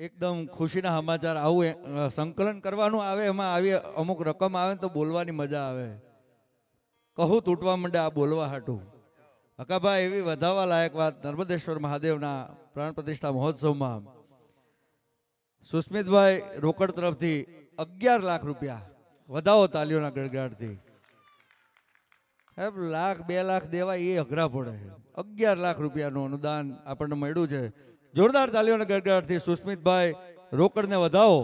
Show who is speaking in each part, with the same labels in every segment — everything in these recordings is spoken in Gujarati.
Speaker 1: એકદમ ખુશીના સમાચાર આવું સંકલન કરવાનું આવે, એમાં આવી અમુક રકમ આવે તો બોલવાની મજા આવે. કહું તૂટવા માંડે આ બોલવા હાટું. હકાભાઈ એવી વધાવવા લાયક વાત નર્મદેશ્વર મહાદેવના પ્રાણ પ્રતિષ્ઠા મહોત્સવમાં. સુસ્મિતભાઈ, રોકડ તરફથી અગિયાર લાખ રૂપિયા. વધાવો તાલીઓના ગડગડાટથી સાહેબ, લાખ બે લાખ દેવા એ અઘરા પડે. અગિયાર લાખ રૂપિયાનું અનુદાન આપણને મળ્યું છે. જોરદાર તાલીઓના ગડગડાટથી સુસ્મિતભાઈ રોકડને વધાવો.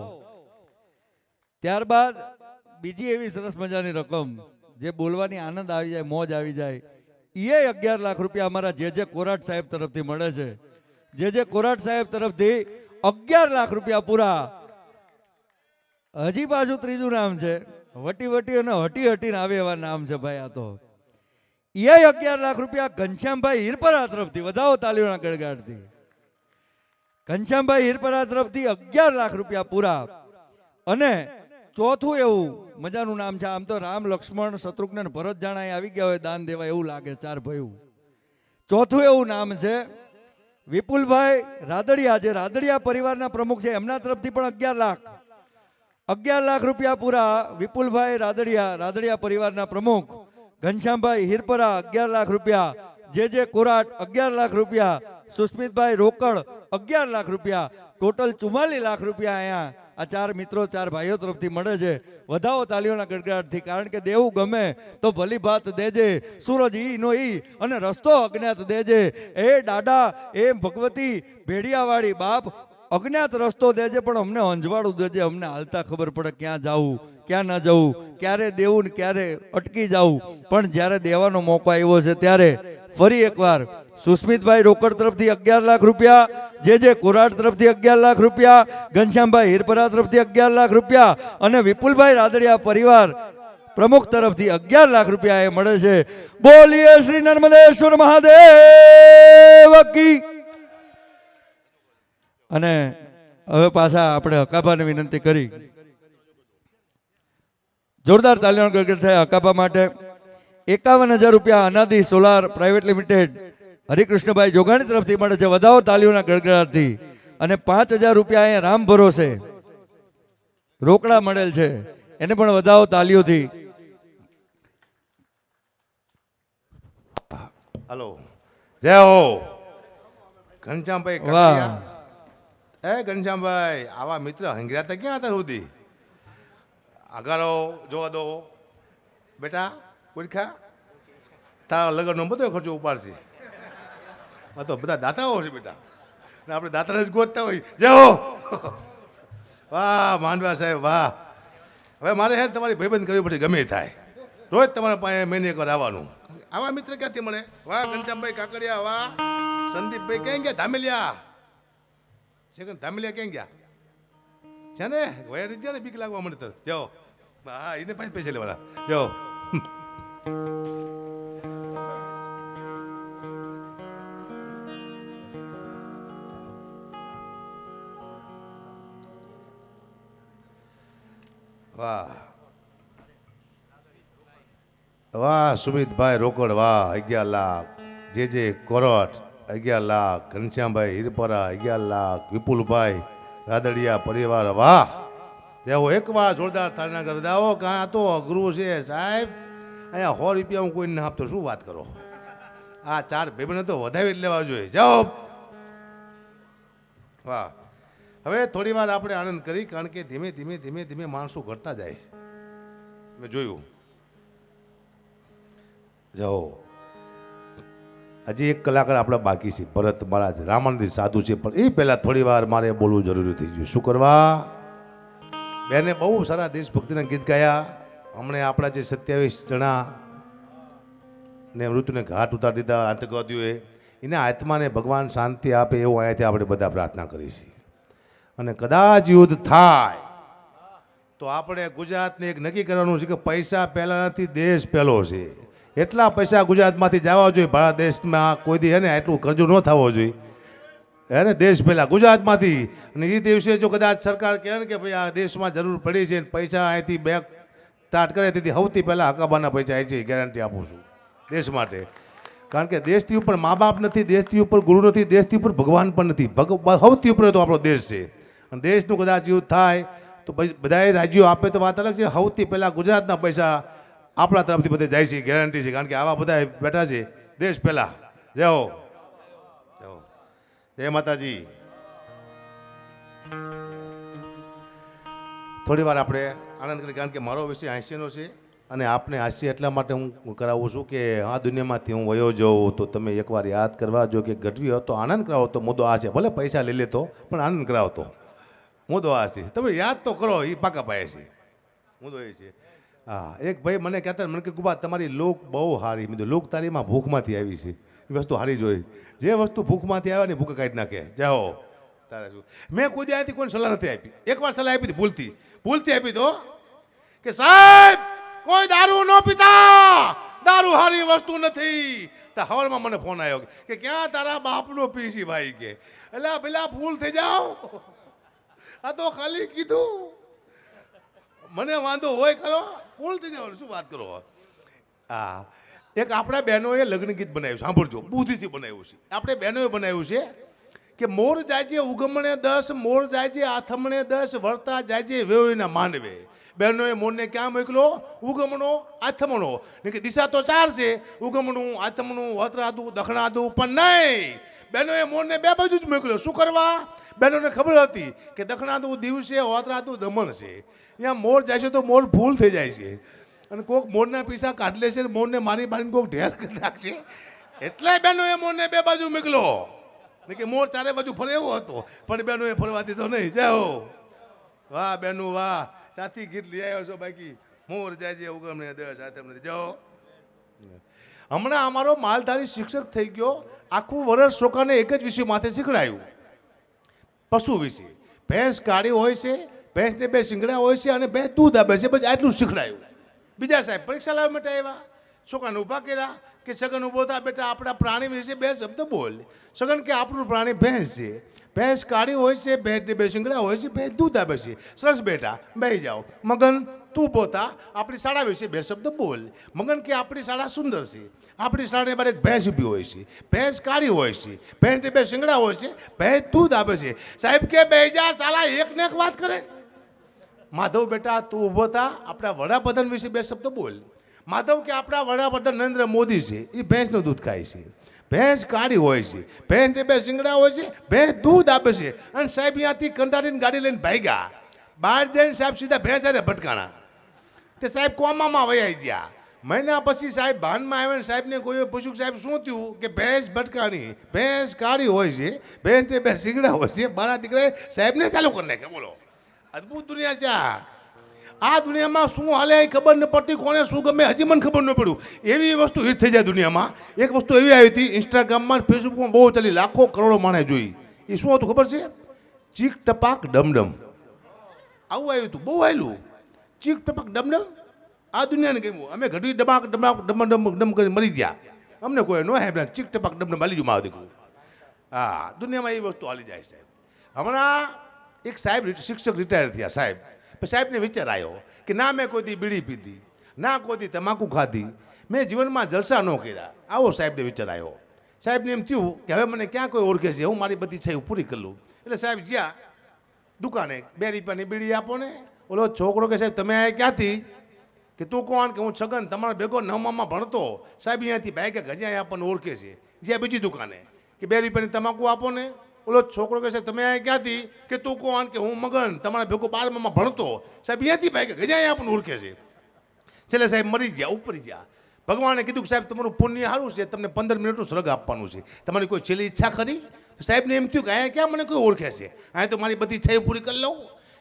Speaker 1: ત્યારબાદ બીજી એવી સરસ મજાની રકમ, જે બોલવાની આનંદ આવી જાય, મોજ આવી જાય. એ અગિયાર લાખ રૂપિયા અમારા જે જે કોરાટ સાહેબ તરફથી મળે છે. જે જે કોરાટ સાહેબ તરફથી અગિયાર લાખ રૂપિયા પૂરા. હજી પાછું ત્રીજું નામ છે. વટી વટી અને હટી હટીને આવે એવા નામ છે ભાઈ આ તો. એ અગિયાર લાખ રૂપિયા ઘનશ્યામભાઈ હિરપરા તરફથી વધાવો તાલીઓના ગડગાડથી ઘનશ્યામભાઈ હિરપરા તરફથી અગિયાર લાખ રૂપિયા પૂરા. અને ચોથું એવું, મજાનું નામ છે, આમ તો રામ, લક્ષ્મણ, શત્રુઘ્ન ભરત જાણા આવી ગયા હોય, દાન દેવા એવું લાગે, ચાર ભયું ચોથું એવું નામ છે, વિપુલભાઈ રાદડિયા જે રાદડિયા પરિવારના પ્રમુખ છે, એમના તરફથી પણ અગિયાર લાખ. અગિયાર લાખ રૂપિયા પૂરા વિપુલભાઈ રાદડિયા રાદડિયા પરિવારના પ્રમુખ. ઘનશ્યામભાઈ હિરપરા અગિયાર લાખ રૂપિયા. જે જે કોરાટ અગિયાર લાખ રૂપિયા. સુસ્મિતભાઈ રોકડ અગિયાર લાખ રૂપિયા, ટોટલ ચુમ્માલીસ લાખ રૂપિયા અહીંયા આ ચાર મિત્રો, ચાર ભાઈઓ તરફથી મળે છે. વધાવો તાલીઓના ગડગડાટથી, કારણ કે દેવું ગમે તો ભલી ભાત દેજે, સૂરજ ઈ નો ઈ અને રસ્તો અજ્ઞાત દેજે. એ દાડા એ ભગવતી ભેડિયાવાળી બાપ અજ્ઞાત રસ્તો દેજે, પણ અમને અંજવાળું દેજે. અમને હાલતા ખબર પડે ક્યાં જવું, ક્યાં ન જવું, ક્યારે દેવું ને ક્યારે અટકી જવું. પણ જ્યારે દેવાનો મોકો આવ્યો છે, ત્યારે ફરી એકવાર સુસ્મિતભાઈ રોકડ તરફથી અગિયાર લાખ રૂપિયા, જે જે કોરાટ તરફથી અગિયાર લાખ રૂપિયા, ઘનશ્યામભાઈ હિરપરા તરફથી અગિયાર લાખ રૂપિયા અને વિપુલભાઈ રાદડિયા પરિવાર પ્રમુખ તરફથી અગિયાર લાખ રૂપિયા એ મળે છે. બોલીએ શ્રી નર્મદેશ્વર મહાદેવ અને હવે પાછા આપણે હકાભાને વિનંતી કરી. જોરદાર તાલીમ ગડગડ થયા હકાભા માટે. એકાવન હજાર રૂપિયા Anadi solar private limited Harikrishnabhai Jogani તરફથી મળે છે. વધાવો તાલીઓના ગડગડાટથી. અને પાંચ હજાર રૂપિયા અહીંયા રામ ભરોસે રોકડા મળેલ છે. એને પણ વધાવો તાલીઓથી
Speaker 2: હલો. જય હો. ઘનશ્યામભાઈ
Speaker 1: વાહ.
Speaker 2: એ ઘનશ્યામભાઈ આવા મિત્ર હંગર્યા હતા ક્યાં હતા સુધી? અગારો જોવા દો. બેટા પૂરખા તારા લગ્નનો બધો ખર્ચો ઉપાડશે. આ તો બધા દાતાઓ છે બેટા. ને આપણે દાતાને જ ગોતતા હોય. જેવો વાહ, માંડવા સાહેબ, વાહ. હવે મારે હે તમારી ભાઈબંધ કરવી પડે ગમે થાય. રોજ તમારા પાસે મહિને એકવાર આવવાનું. આવા મિત્ર ક્યાંથી મળે? વાહ, ઘનશ્યામભાઈ કાકડિયા, વાહ. સંદીપભાઈ ક્યાં ગયા? ધામેલિયા. કે ધામેલિયા ક્યાં ગયા? છે ને? વયા રીતે બીક લાગવા મળે તો જાઓ હા. એને પાસે પૈસા લેવાના. જાઓ વાહ. વાહ, સુમિતભાઈ રોકડ, વાહ, અગિયાર લાખ. જે જે કોરોટ, અગિયાર લાખ. ઘનશ્યામભાઈ હિરપરા, અગિયાર લાખ. વિપુલભાઈ રાદડિયા પરિવાર, વાહ. તેઓ એકવાર જોરદાર તાળના કરી દાવો, કાં તો અઘરું છે, સાહેબ. અહીંયા સો રૂપિયા હું કોઈને આપતો. શું વાત કરો? આ ચાર ભાઈબંધો તો વધાવી જ લેવા જોઈએ. જાઓ. વાહ. હવે થોડી વાર આપણે આનંદ કરી, કારણ કે ધીમે ધીમે ધીમે ધીમે માણસો ઘટતા જાય મેં જોયું. જાઓ. હજી એક કલાકાર આપણા બાકી છે. ભરત મહારાજ રામાનંદી સાધુ છે, પણ એ પહેલાં થોડી વાર મારે બોલવું જરૂરી થઈ ગયું. શું કરવા? બેને બહુ સારા દેશભક્તિના ગીત ગાયા. હમણાં આપણા જે સત્યાવીસ જણા ને મૃત્યુને ઘાટ ઉતારી દીધા આતંકવાદીઓએ. એના આત્માને ભગવાન શાંતિ આપે એવું અહીંયાથી આપણે બધા પ્રાર્થના કરી છીએ. અને કદાચ યુદ્ધ થાય, તો આપણે ગુજરાતને એક નક્કી કરવાનું છે કે પૈસા પહેલાં નથી દેશ પહેલો છે. એટલા પૈસા ગુજરાતમાંથી જવા જોઈએ. ભારત દેશમાં કોઈ દી હે ને આટલું કરજો ન થવો જોઈએ. હે ને દેશ પહેલાં ગુજરાતમાંથી. અને એ દિવસે જો કદાચ સરકાર કહે ને કે ભાઈ આ દેશમાં જરૂર પડી છે પૈસા અહીંથી બેક સ્ટાર્ટ કરે, તેથી સૌથી પહેલાં હકાબાના પૈસા આવી છે ગેરંટી આપું છું. દેશ માટે. કારણ કે દેશથી ઉપર મા બાપ નથી, દેશથી ઉપર ગુરુ નથી, દેશથી ઉપર ભગવાન પણ નથી. ભગ, સૌથી ઉપર તો આપણો દેશ છે. અને દેશનું કદાચ યુદ્ધ થાય, તો બધાએ રાજ્યો આપે તો વાત અલગ છે. સૌથી પહેલાં ગુજરાતના પૈસા આપણા તરફથી બધે જાય છે ગેરંટી છે. કારણ કે આવા બધા બેઠા છે. દેશ પહેલાં. જય હો. જય માતાજી. થોડી વાર આપણે આનંદ કરીએ, કારણ કે મારો વિષય હાસ્યનો છે અને આપને હાસ્ય એટલા માટે હું કરાવું છું કે આ દુનિયામાંથી હું વયો જાઉં તો તમે એકવાર યાદ કરવા જો કે ગઢવી હતો આનંદ કરાવો તો મુદ્દો આ છે. ભલે પૈસા લઈ લેતો, પણ આનંદ કરાવતો. મુદ્દો આ છે. તમે યાદ તો કરો એ પાકા પાયે છે. મુદ્દો એ છે. હા એક ભાઈ મને કહેતા મને કે કુબા તમારી લોક બહુ સારી કીધું, લોક તારીમાં ભૂખમાંથી આવી છે. એ વસ્તુ સારી જોઈ જે વસ્તુ ભૂખમાંથી આવે ને ભૂખ કાઢી નાખે. જાઓ. તારે શું? મેં કોઈ આથી કોઈ સલાહ નથી આપી. એકવાર સલાહ આપી હતી ભૂલથી. ભૂલથી આપી તો કે સાહેબ કોઈ દારૂ ન પીતા. દારૂ હારી વસ્તુ નથી. તો હવારમાં મને ફોન આવ્યો કે ક્યાં તારા બાપનો પીસી ભાઈ કે? એટલે પેલા ભૂલ થઈ જાઓ. આ તો ખાલી કીધું. મને વાંધો હોય ખરો? ભૂલ થઈ જાવ શું વાત કરો? હા એક આપણા બહેનોએ લગ્ન ગીત બનાવ્યું છે. સાંભળજો. બુદ્ધિથી બનાવ્યું છે. આપણે બહેનોએ બનાવ્યું છે કે મોર છે ઉગમણે દસ, મોર છે આથમણે દસ, વળતા જાય છે વેવના માનવે. બહેનોએ મોરને ક્યાં મોકલો? ઉગમણો, આથમણો. કે દિશા તો ચાર છે. ઉગમણું, આથમણું, વતરાદું, દખણાદું, પણ નહીં. બહેનોએ મોરને બે બાજુ જ મોકલ્યો. શું કરવા? બહેનોને ખબર હતી કે દખણાદું દિવસે ઓતરાદું દમણ છે. અહીંયા મોર જાય છે તો મોર ફૂલ થઈ જાય છે. અને કોક મોરના પીસા કાઢ લે છે મોરને મારી મારીને કોક ઢેર કરી નાખશે. એટલે બહેનોએ મોરને બે બાજુ મોકલો. કે મોર ચારે બાજુ ફરે એવો હતો, પણ બહેનોએ ફરવા દીધો નહીં. જાઓ. વાહ બહેનો, વાહ. ચાથી ગીત લઈ આવ્યો છો બાકી. મોર જાય છે ઉગમને દસ નથી. જાઓ. હમણાં અમારો માલધારી શિક્ષક થઈ ગયો. આખું વર્ષ છોકરાને એક જ વિષય માથે શીખડાયું. પશુ વિશે. ભેંસ કાળી હોય છે, ભેંસને બે શિંગડા હોય છે અને બે દૂધ આપે છે, બસ આટલું શીખડાયું. બીજા સાહેબ પરીક્ષા લાવવા માટે આવ્યા. છોકરાને ઊભા કર્યા કે, સગન ઊભો થા બેટા, આપણા પ્રાણી વિશે બે શબ્દ બોલ. સગન કે, આપણું પ્રાણી ભેંસ છે. ભેંસ કાળી હોય છે, ભેંસને બે શિંગડા હોય છે, ભેંસ દૂધ આપે છે. સરસ બેટા, બેહી જાઓ. મગન, તું પોતા, આપણી શાળા વિશે બે શબ્દ બોલ. મગન કે આપણી શાળા સુંદર છે. આપણી શાળાની બારે ભેંસ ઊભી હોય છે. ભેંસ કાળી હોય છે. ભેંસને બે શિંગડા હોય છે. ભેંસ દૂધ આપે છે. સાહેબ કે બે જા શાળા એક ને એક વાત કરે. માધવ બેટા, તું ઊભો થા, આપણા વડાપ્રધાન વિશે બે શબ્દ બોલ. માધવ કે આપણા વડાપ્રધાન નરેન્દ્ર મોદી છે, એ ભેંસનું દૂધ ખાય છે. ભેંસ કાળી હોય છે, ભેંસ બે શિંગડા હોય છે, ભેંસ દૂધ આપે છે. અને સાહેબ અહીંયાથી કંટાળીને ગાડી લઈને ભાગ્યા. બહાર જઈને સાહેબ સીધા ભેંસ અને ભટકાણા. તે સાહેબ કોમામાં વયાઈ ગયા. મહિના પછી સાહેબ ભાનમાં આવ્યા સાહેબને કોઈએ પૂછ્યું સાહેબ શું થયું? કે ભેંસ ભટકાણી, ભેંસ કાળી હોય છે, ભેંસ બે શિંગડા હોય છે, મારા દીકરાએ સાહેબને ચાલુ કરી નાખ્યા. બોલો, અદ્ભુત દુનિયા છે આ. આ દુનિયામાં શું હાલે એ ખબર ન પડતી, કોને શું ગમે, હજી મને ખબર ન પડ્યું. એવી વસ્તુ હિટ થઈ જાય દુનિયામાં. એક વસ્તુ એવી આવી હતી ઇન્સ્ટાગ્રામમાં ફેસબુકમાં બહુ ચાલી, લાખો કરોડો માણે જોઈ. એ શું હતું ખબર છે? ચીક, ટપાક, ડમડમ. આવું આવ્યું હતું, બહુ આવેલું ચીક, ટપાક, ડમડમ? આ દુનિયાને ગમ્યું. અમે ઘડી ડબાક ડબાક ડમ ડમ ડમ કરી મરી ગયા. અમને કોઈ નો હે ચીક, ટપાક, ડમડમ હાલી મારું દીકરું હા, દુનિયામાં એ વસ્તુ હાલી જાય સાહેબ. હમણાં એક સાહેબ શિક્ષક રિટાયર થયા સાહેબ. સાહેબને વિચાર આવ્યો કે ના, મેં કોઈ દી બીડી પીધી, ના, કોઈ દી તમાકુ ખાધી, મેં જીવનમાં જલસા ન કર્યા. આવો સાહેબને વિચાર આવ્યો સાહેબને એમ થયું કે હવે મને ક્યાં કોઈ ઓળખે છે? હું મારી બધી છે પૂરી કરી લઉં. એટલે સાહેબ જ્યાં દુકાને બે રૂપિયાની બીડી આપો ને. ઓલો છોકરો કે સાહેબ, તમે આ ક્યાંથી? કે તું કોણ? કે હું છગન, તમારા ભેગો નવમામાં ભણતો. સાહેબ અહીંયાથી ભાઈ કે ગજા આપણને ઓળખે છે. જ્યાં બીજી દુકાને. કે બે રૂપિયાની તમાકુ આપો ને. ઓલો છોકરો કે સાહેબ તમે અહીંયા ક્યાંથી? કે તું કોણ કે હું મગન, તમારા ભેગો બારમામાં ભણતો. સાહેબ, અહીંયાથી બાઈકે ગજ્યા આપણને ઓળખે છે. છેલ્લે સાહેબ, મરી ગયા, ઉપરી ગયા. ભગવાને કીધું કે, સાહેબ, તમારું પુણ્ય સારું છે, તમને પંદર મિનિટનું સ્વર્ગ આપવાનું છે. તમારી કોઈ છેલ્લી ઈચ્છા ખરી? સાહેબને એમ થયું કે, અહીંયા ક્યાં મને કોઈ ઓળખે છે? અહીંયા તો મારી બધી ઈચ્છા પૂરી કરી લઉં.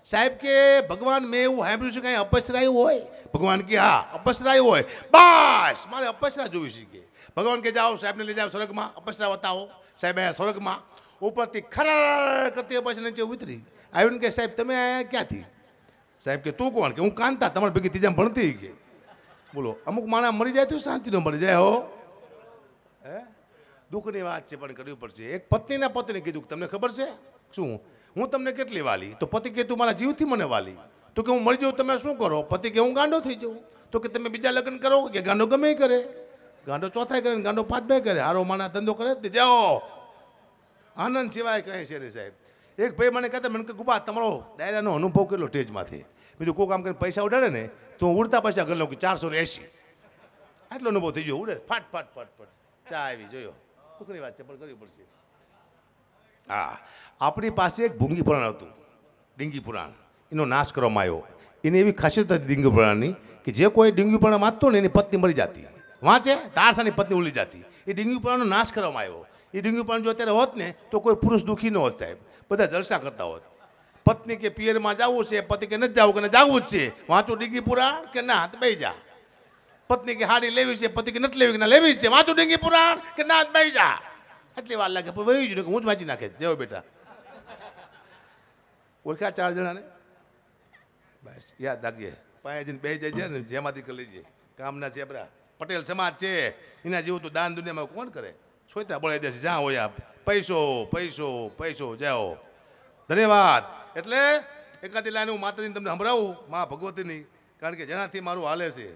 Speaker 2: સાહેબ કે, ભગવાન, મેં એવું સાંભળ્યું છે કે અહીંયા અપસરાયું હોય? ભગવાન કે, હા, અપસરાયું હોય. બસ, મારે અપસરા જોવી છે કે. ભગવાન કે, જાઓ, સાહેબને લઈ જાઓ સ્વર્ગમાં અપસરા બતાવો સાહેબ, અહીંયા સ્વર્ગમાં. ઉપરથી ખરા કરતી પછી નીચે ઉતરી. આવીને કે સાહેબ, તમે ક્યાંથી? સાહેબ કે, તું કોણ? કે, હું કાંતા, તમારી ભેગી ત્રીજા ભણતી કે. બોલો, અમુક માણસ મરી જાય તો શાંતિ ન મરી જાય હો? હે? દુઃખની વાત છે, પણ કરવી પડશે. એક પત્નીના પતિને કીધું તમને ખબર છે? શું? હું તમને કેટલી વાલી? તો પતિ કે, તું મારા જીવથી મને વાલી. તો કે, હું મરી જાઉં તમે શું કરો? પતિ કે, હું ગાંડો થઈ જાઉં. તો કે, તમે બીજા લગ્ન કરો? કે, ગાંડો ગમે કરે. ગાંડો ચોથાય કરે ગાંડો પાંચમે કરે. હારો માના ધંધો કરે જાઓ. આનંદ સિવાય કહે છે ને સાહેબ. એક ભાઈ મને કહેતા, મને કે, ગુબા, તમારો ડાયરાનો અનુભવ કેટલો સ્ટેજમાંથી? બીજું કોઈ કામ કરીને પૈસા ઉડાડે ને, તો હું ઉડતા પૈસા ગણ લઉં કે ચારસો ને એંસી આટલો અનુભવ થઈ ગયો, ઉડે. ફાટ ફાટ ફાટ ફાટ. ચા આવી, જોયો. ટૂંકની વાત છે, પણ કરવી પડશે. હા, આપણી પાસે એક ભૂંગી પુરાણ હતું, ડીંગી પુરાણ એનો નાશ કરવામાં આવ્યો. એની એવી ખાસિયત હતી ડીંગી પુરાણની કે જે કોઈ ડીંગી પુરાણ વાંચતો ને, એની પત્ની મરી જતી. વાંચે? તારસાની પત્ની ઉલી જતી. એ ડીંગી પુરાણનો નાશ કરવામાં આવ્યો. એ ડીંગી પુરાણ જો અત્યારે હોત ને, તો કોઈ પુરુષ દુઃખી ન હોત સાહેબ. બધા જલસા કરતા હોત. પત્ની કે પિયરમાં જવું છે, પતિ કે નથી જવું, કે જવું જ છે. વાંચો ડીંગી પુરાણ કે ના તો બે જા. પત્ની કે હાડી લેવી છે, પતિ કે નથી લેવી, કે ના લેવી છે. વાંચો ડીંગી પુરાણ કે ના બે જા. એટલી વાર લાગે, પણ વહી જ હું જ વાંચી નાખે. જેવો બેટા. ઓળખ્યા ચાર જણાને? બસ, યાદ રાખીએ પાસે જઈને બે જાય છે ને જેમાંથી કરી લેજે. કામના છે બધા. પટેલ સમાજ છે. એના જેવું તો દાન દુનિયામાં કોણ કરે? સોયતા બળાઈ દેશે જ્યાં હોય. આ પૈસો પૈસો પૈસો જાઓ ધન્યવાદ એટલે એકાદી લાઈન હું માતાજીને તમને સંભળાવું મા ભગવતીની કારણ કે જેનાથી મારું હાલે છે.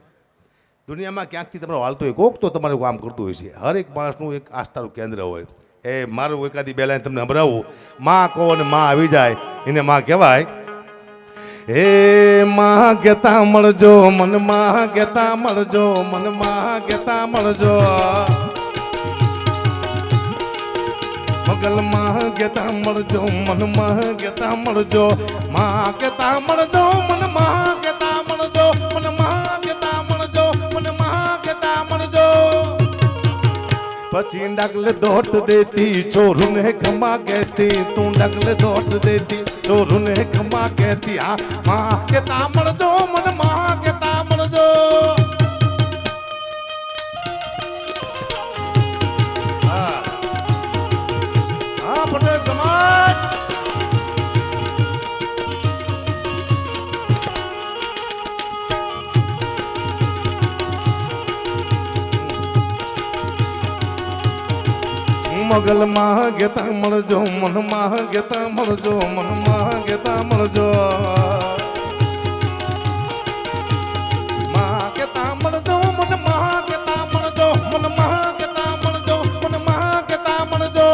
Speaker 2: દુનિયામાં ક્યાંકથી તમારું હાલતું હોય કોક તો તમારું કામ કરતું હોય છે હરેક માણસનું એક આસ્થાનું કેન્દ્ર હોય. એ મારું એકાદી બે લાઈન તમને સંભળાવું માં કહો અને માં આવી જાય એને માં કહેવાય હે માં ગેતા મળજો મનમાં ગેતા મળજો મનમાં ગેતા મળજો. મગલમાં ગેતા મળજો, મનમાં ગેતા મળજો, માં કેતા મળજો, મનમાં ગેતા મળજો, મનમાં ગેતા મળજો, મનમાં ગેતા મળજો. પછી ડગલ દોટ દેતી, ચોરુને ખમા કહેતી, તું ડગલ દોટ દેતી, ચોરુને ખમા કહેતી, આ માં કેતા મળજો, મનમાં મગલમાં ગેતા મળજો મનમાં ગેતા મળજો મનમાં ગેતા મળજો માં ગેતા મળજો મનમાં ગેતા મળજો મનમાં ગેતા મળજો મનમાં ગેતા મળજો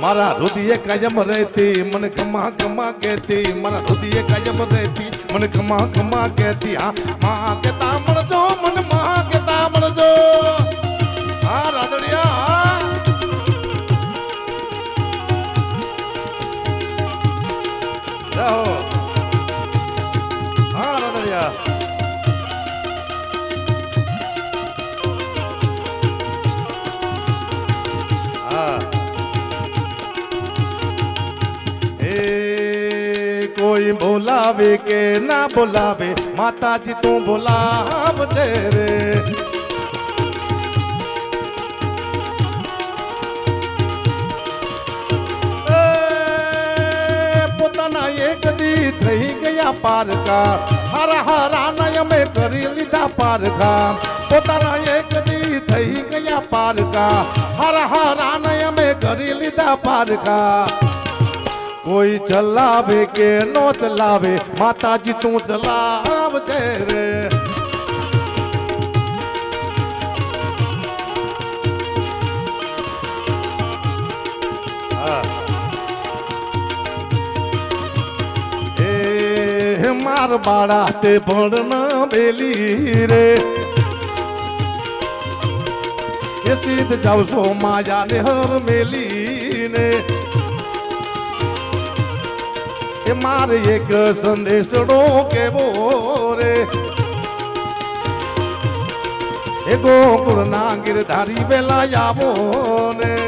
Speaker 2: મારા હૃદય કાયમ રહેતી મને ખમા ખમા કહેતી મારા હૃદય કાયમ રહેતી મને ખમા ખમા કહેતી હા માં કેતા મળજો મને માં કેતા મળજો જાઓ. હા રાદડિયા હા. એ કોઈ બોલાવે કે ના બોલાવે? માતાજી તું બોલાવજે રે. થઈ ગયા પારકા હારા હારા નય મેં કરી લીધા પારકા પોતાના એક દી થઈ ગયા પારકા હારા હારા નય મેં કરી લીધા પારકા કોઈ ચલાવે કે નો ચલાવે માતાજી તું ચલાવજે રે માર બાળા તે ભણના બેલી રે. એ સીધ જાવશો માયા ને હર મેલી ને એ મારે એક સંદેશડો કેવો રે. એ ગોકુળ ના ગીરધારી વેલા આવો ને.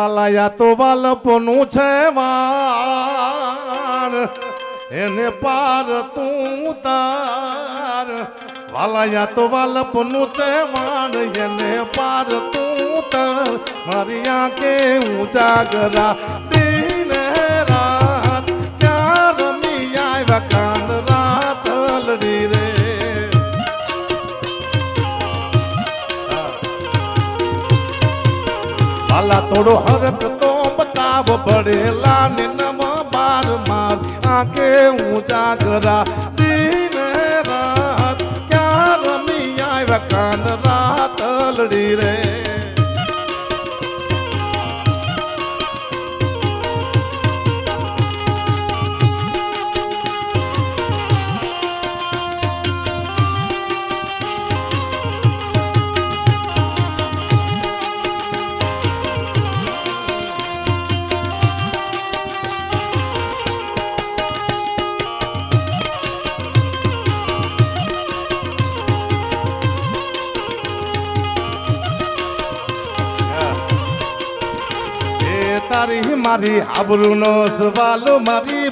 Speaker 2: વાલાયા તો વાલપનું છે વાર એને પાર તું તાર વાલાયા તો વાલપનું છે વાર એને પાર તું તાર મારી આંખે ઉજાગરા તોડો હરક તો બતાવ પડેલા ને નમ બાર માર. આંખે ઊંચા કરા દિન રાત, ક્યાં રમી આવ્યા કાન રાત લડી રે. મારી આબરૂનો સવાલ મારી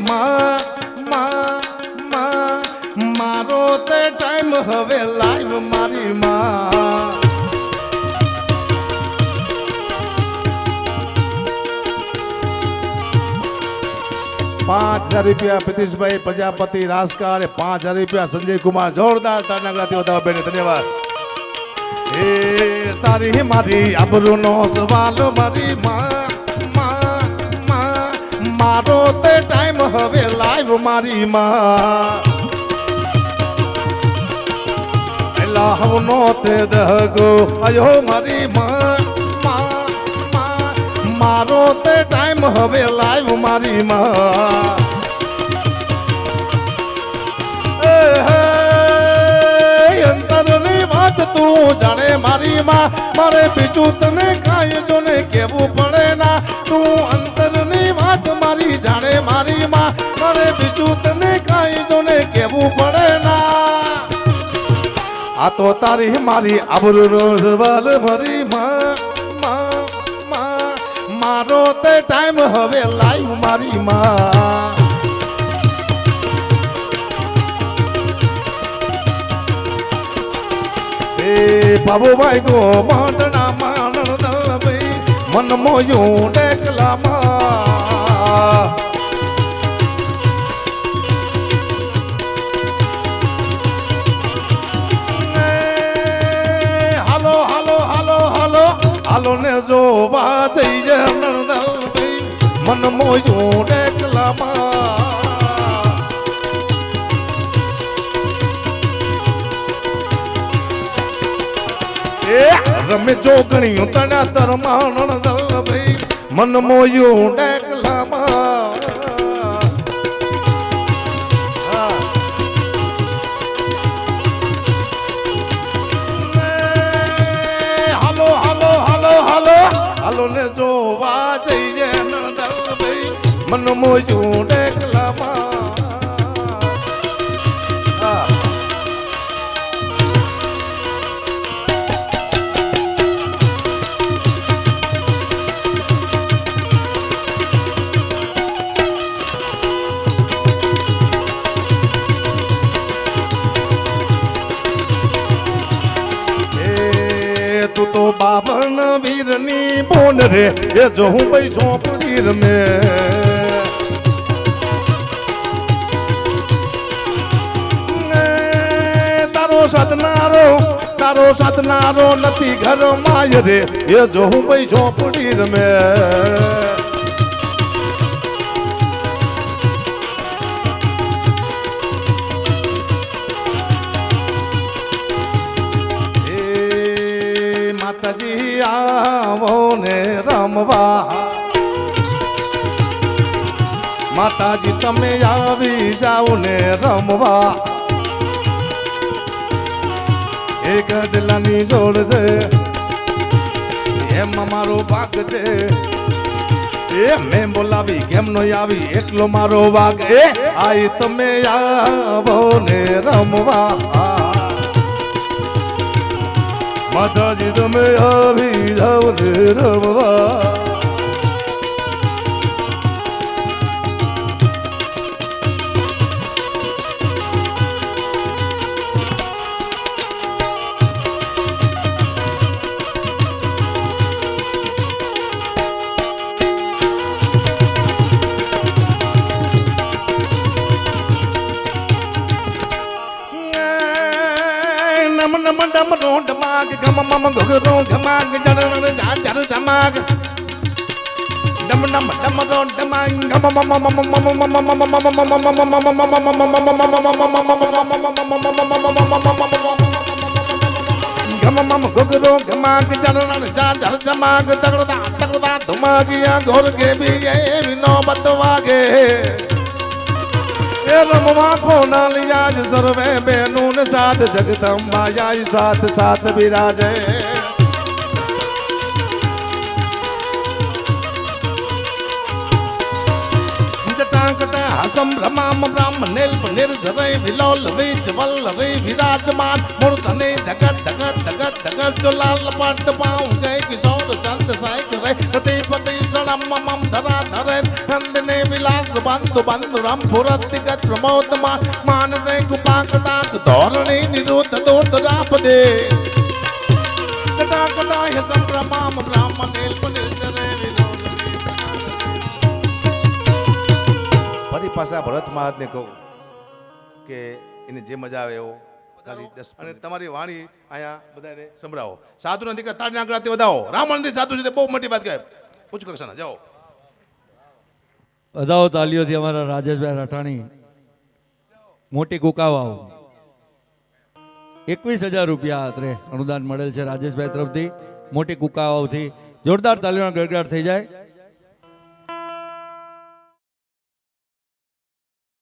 Speaker 2: મારો તે ટાઈમ હવે લાઈવ મારી માં. પાંચ હજાર રૂપિયા પ્રિતિશભાઈ પ્રજાપતિ રાજકાર, પાંચ હજાર રૂપિયા સંજય કુમાર જોરદાર તારનાગરાથી વધાવો બેન, ધન્યવાદ. એ તારી મારી આબરૂનો સવાલ મારી માં. મારો તે ટાઈમ હવે લાઈવ મારી માં. પેલા તે દહગો અયો મારી માં મારો તે ટાઈમ હવે લાઈવ મારી માં. અંતરની વાત તું જાણે મારી માં. મારે બીજું તને કાંઈ જો ને કેવું પડે ના. તું અંતરની જાણે મારી માં. મારે બીજું તને કાંઈ જો ને કેવું પડે ના. આ તો તારી મારી આબરૂનો સવાલ મારી માં માં માં. મારો તે ટાઈમ હવે લાઈવ મારી માં. એ બાબુભાઈ ગો માંડણા માણણ દલ ભાઈ મન મોયું ડેકલામાં. હાલો હાલો હાલો હાલો હાલો ને જોવા જઈએ મન મોયું ડેકલામાં રમે જોગણીયું તણા તર માણણ દલ ભાઈ મન મોયું ડેકલામાં મન મોયું ડેકલામાં તું તો બાવન વીરની બોન રે. એ જો હું ભાઈ ઝોપડી રમે. સદનારો તારો સાધનારો નથી ઘર માય રે. એ જો હું ભાઈ ઝોપડી રમે. માતાજી આવો ને રમવા. માતાજી, તમે આવી જાઓ ને રમવા. એ ગઢલાની જોડ છે. એમાં મારો ભાગ છે. એ મેં બોલાવી કેમ નો આવી, એટલો મારો વાગ. એ આઈ તમે આવો ને રમવા. માતાજી તમે આવી જાઓ ને રમવા. ગુગરો ઘમાગ જણ જા જર ધમાગ તગડા તગડા ધમાગિયા ઘોર કે બી એ વિનો બતવાગે એ રમવા કોના લિયા જ સર્વે બેનું સાથ જગદંબા યાય સાથ સાથ બિરાજે હસમ રમામ બ્રાહ્મ નેલ્પ નિર્જરે વિલોલ વીજ વલ્લરી વિરાજમાન મૂર્ધને ધગત ધગત ધગત ધગત જો લાલ પટ પાઉં ગઈ કિશોર ચંદ સાઈક રે રતિ પતિ સણમ મમ ધરા ધરે નંદને વિલાસ બંધુ બંધુ રમ માનસે કુપાકટાક ધોરણી નિરુદ્ધ દૂત નેલ્પ નિર્જરે ફરી પાછા ભરત મહારાજને કહું કે એને જે મજા આવે એવો અને તમારી વાણી અહીંયા બધાને સંભળાવો. સાધુ નથી કે તાળના આંકડાથી વધાવો રામણથી સાધુ છે બહુ મોટી વાત કહે ઉચ્ચ કક્ષાના જાઓ.
Speaker 1: વધાવો તાલીઓથી અમારા રાજેશભાઈ રાઠાણી મોટી કુકાવાઓ. એકવીસ હજાર રૂપિયા અત્રે અનુદાન મળેલ છે રાજેશભાઈ તરફથી. મોટી કુકાવાઓથી જોરદાર તાલીઓના ગડગડાટ થઈ જાય.